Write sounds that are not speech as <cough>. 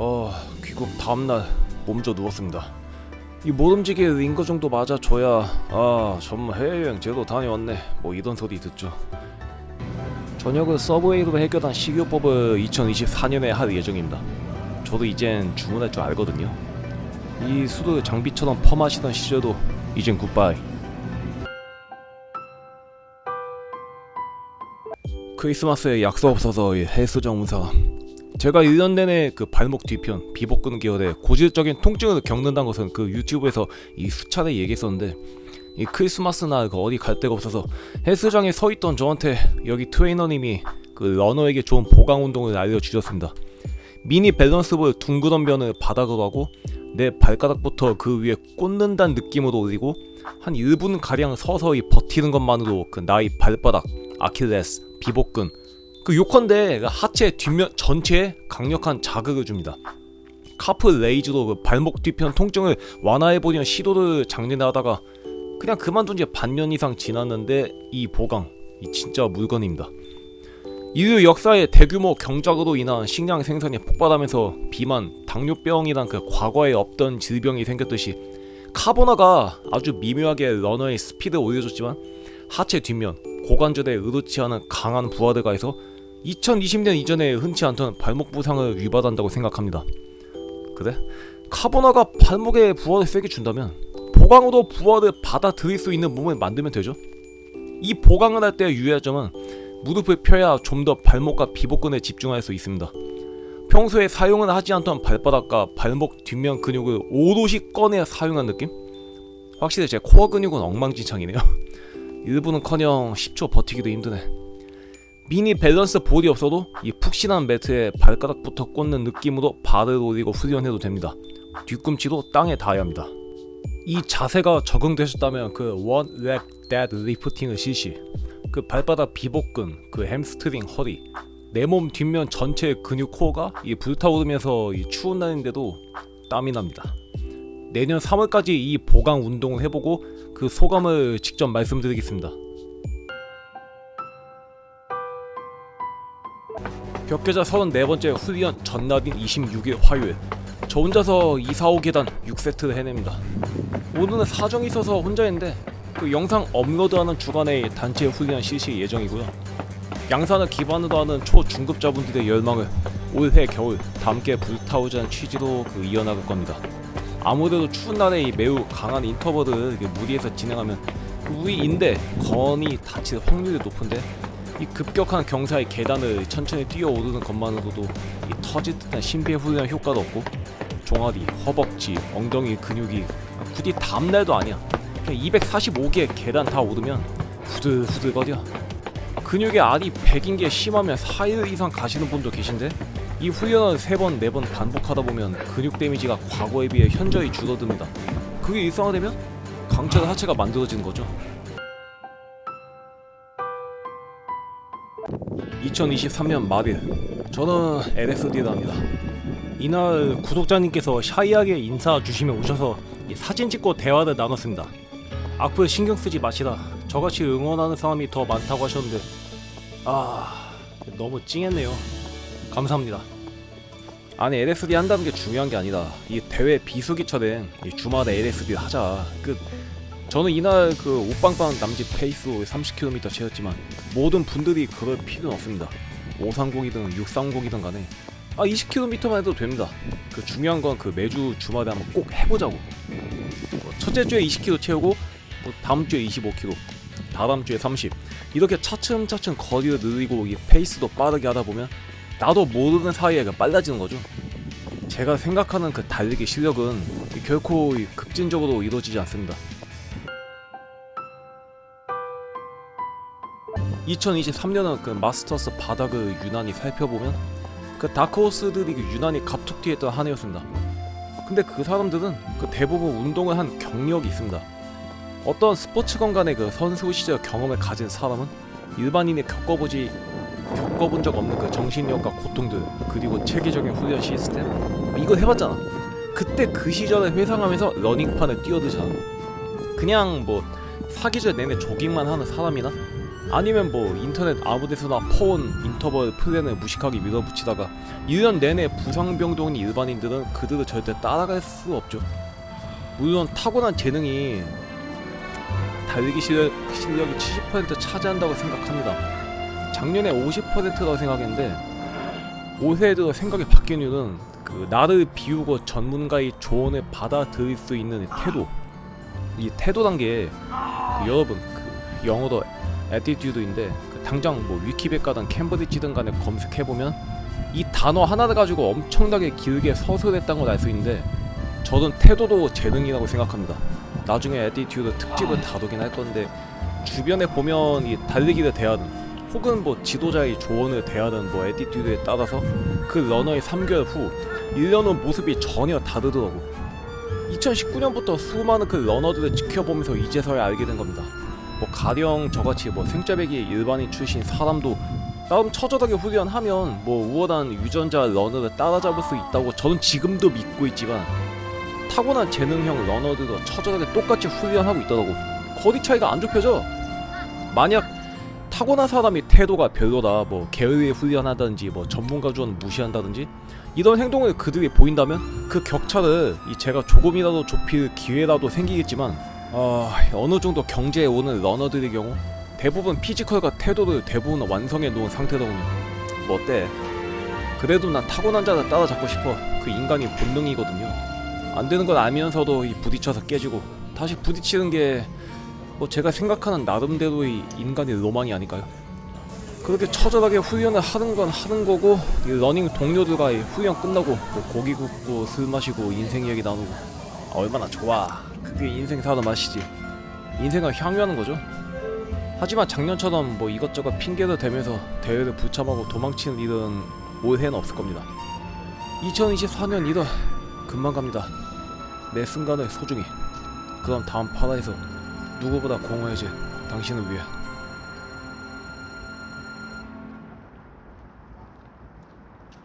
어 귀국 다음날 몸져 누웠습니다. 이 못 움직일 인거 정도 맞아줘야 아 정말 해외여행 제도 다녀왔네 뭐 이런 소리 듣죠. 저녁은 서브웨이로 해결한 식이요법을 2024년에 할 예정입니다. 저도 이젠 주문할 줄 알거든요. 이 술을 장비처럼 펌하시던 시절도 이젠 굿바이. 크리스마스에 약속 없어서 이 헬스장 운사 제가 1년 내내 그 발목 뒤편 비복근 계열의 고질적인 통증을 겪는다는 것은 그 유튜브에서 이 수차례 얘기했었는데 이 크리스마스나 그 어디 갈 데가 없어서 헬스장에 서 있던 저한테 여기 트레이너님이 그 러너에게 좋은 보강 운동을 알려주셨습니다. 미니 밸런스볼 둥그런 면을 바닥으로 하고 내 발가락부터 그 위에 꽂는다는 느낌으로 올리고 한 1분 가량 서서히 버티는 것만으로 그 나의 발바닥, 아킬레스, 비복근 그 요컨대 그 하체 뒷면 전체에 강력한 자극을 줍니다. 카프 레이즈로 그 발목 뒤편 통증을 완화해 보려는 시도를 작년에 하다가 그냥 그만둔 지 반년 이상 지났는데 이 보강 이 진짜 물건입니다. 인류 역사의 대규모 경작으로 인한 식량 생산이 폭발하면서 비만, 당뇨병이란 그 과거에 없던 질병이 생겼듯이 카보나가 아주 미묘하게 러너의 스피드를 올려줬지만 하체 뒷면, 고관절에 의도치 않은 강한 부하를 가해서 2020년 이전에 흔치 않던 발목 부상을 위반한다고 생각합니다. 그래? 카보나가 발목에 부하를 세게 준다면 보강으로 부하를 받아들일 수 있는 몸을 만들면 되죠. 이 보강을 할 때 유의할 점은 무릎을 펴야 좀 더 발목과 비복근에 집중할 수 있습니다. 평소에 사용을 하지 않던 발바닥과 발목 뒷면 근육을 오롯이 꺼내야 사용한 느낌? 확실히 제 코어 근육은 엉망진창이네요. <laughs> 일부는커녕 10초 버티기도 힘드네. 미니 밸런스 볼이 없어도 이 푹신한 매트에 발가락부터 꽂는 느낌으로 발을 올리고 훈련해도 됩니다. 뒤꿈치도 땅에 닿아야 합니다. 이 자세가 적응되셨다면 그원렉 데드 리프팅을 실시. 그 발바닥 비복근, 그 햄스트링 허리, 내 몸 뒷면 전체 근육 코어가 이 불타오르면서 이 추운 날인데도 땀이 납니다. 내년 3월까지 이 보강 운동을 해보고 그 소감을 직접 말씀드리겠습니다. 벽계자 34번째 훈련 전날인 26일 화요일 저 혼자서 2, 4, 5 계단 6세트를 해냅니다. 오늘은 사정이 있어서 혼자인데 그 영상 업로드하는 주간에 단체 훈련 실시 예정이고요. 양산을 기반으로 하는 초중급자분들의 열망을 올해 겨울 함께 불타오자는 취지로 그 이어나갈 겁니다. 아무래도 추운 날에 이 매우 강한 인터벌을 무리해서 진행하면 그 우리 인대, 건이 다칠 확률이 높은데 이 급격한 경사의 계단을 천천히 뛰어오르는 것만으로도 이 터질 듯한 신비의 훈련 효과도 없고 종아리, 허벅지, 엉덩이 근육이 굳이 다음날도 아니야. 그냥 245개 계단 다 오르면 후들후들거려. 근육의 알이 100인 게 심하면 4일 이상 가시는 분도 계신데 이 훈련을 3번, 4번 반복하다 보면 근육 데미지가 과거에 비해 현저히 줄어듭니다. 그게 일상화되면 강철 하체가 만들어지는 거죠 2023년 말일 저는 LSD를 합니다. 이날 구독자님께서 샤이하게 인사 주시며 오셔서 이 사진 찍고 대화를 나눴습니다. 악플 신경 쓰지 마시라. 저같이 응원하는 사람이 더 많다고 하셨는데. 아 너무 찡했네요. 감사합니다. 아니 LSD 한다는 게 중요한 게 아니다 이 대회 비수기처럼 이 주말에 LSD 하자. 끝 저는 이날 그 옷빵빵 남짓 페이스로 30km 채웠지만 모든 분들이 그럴 필요는 없습니다. 530이든 630이든 간에. 아 20km만 해도 됩니다. 그 중요한 건 그 매주 주말에 한번 꼭 해보자고. 뭐 첫째 주에 20km 채우고 뭐 다음 주에 25km 다다음 주에 30 이렇게 차츰차츰 거리를 늘리고 이 페이스도 빠르게 하다 보면 나도 모르는 사이에 그 빨라지는 거죠. 제가 생각하는 그 달리기 실력은 결코 이 급진적으로 이루어지지 않습니다 2023년은 그 마스터스 바닥을 유난히 살펴보면 그 다크호스들이 그 유난히 갑툭튀했던 한 해였습니다. 근데 그 사람들은 그 대부분 운동을 한 경력이 있습니다. 어떤 스포츠건 간의 그 선수 시절 경험을 가진 사람은 일반인이 겪어보지 겪어본 적 없는 그 정신력과 고통들 그리고 체계적인 훈련 시스템 이거 해봤잖아. 그때 그 시절을 회상하면서 러닝판을 뛰어들잖아. 그냥 뭐 사계절 내내 조깅만 하는 사람이나 아니면 뭐 인터넷 아무데서나 퍼온 인터벌 플랜을 무식하게 밀어붙이다가 1년 내내 부상병동인 일반인들은 그들을 절대 따라갈 수 없죠. 물론 타고난 재능이 달리기 실력, 실력이 70% 차지한다고 생각합니다. 작년에 50%라고 생각했는데 올해 들어 생각이 바뀐 이유는 그 나를 비우고 전문가의 조언을 받아들일 수 있는 이 태도 이 태도란 게 그 여러분 그 영어로 attitude인데 그 당장 뭐 위키백과든 캠브리지든 간에 검색해 보면 이 단어 하나를 가지고 엄청나게 길게 서술했다는 걸 알 수 있는데 저는 태도도 재능이라고 생각합니다. 나중에 attitude 특집을 다루긴 할 건데 주변에 보면 이 달리기를 대하든 혹은 뭐 지도자의 조언을 대하든 뭐 attitude에 따라서 그 러너의 3개월 후 1년 후 모습이 전혀 다르더라고. 2019년부터 수많은 그 러너들을 지켜보면서 이제서야 알게 된 겁니다. 뭐 가령 저같이 뭐 생짜배기 일반인 출신 사람도 나름 처절하게 훈련하면 뭐 우월한 유전자 러너를 따라잡을 수 있다고 저는 지금도 믿고 있지만 타고난 재능형 러너들도 처절하게 똑같이 훈련하고 있더라고. 거리 차이가 안 좁혀져. 만약 타고난 사람이 태도가 별로다, 뭐 게으르게 훈련하든지, 뭐 전문가 조언 무시한다든지 이런 행동을 그들이 보인다면 그 격차를 이 제가 조금이라도 좁힐 기회라도 생기겠지만 어, 어느 정도 경제에 오는 러너들의 경우 대부분 피지컬과 태도를 대부분 완성해 놓은 상태더군요. 뭐 어때? 그래도 난 타고난 자를 따라잡고 싶어. 그 인간이 본능이거든요. 안 되는 걸 알면서도 이 부딪혀서 깨지고 다시 부딪히는 게 뭐 제가 생각하는 나름대로의 인간의 로망이 아닐까요? 그렇게 처절하게 훈련을 하는 건 하는 거고 이 러닝 동료들과 이 훈련 끝나고 뭐 고기 굽고 술 마시고 인생 이야기 나누고 아, 얼마나 좋아 그게 인생 사는 맛이지. 인생을 향유하는 거죠. 하지만 작년처럼 뭐 이것저것 핑계를 대면서 대회를 불참하고 도망치는 일은 올해는 없을 겁니다. 2024년 1월 금방 갑니다. 매 순간을 소중히. 그럼 다음 파라에서 누구보다 공허해질 당신을 위해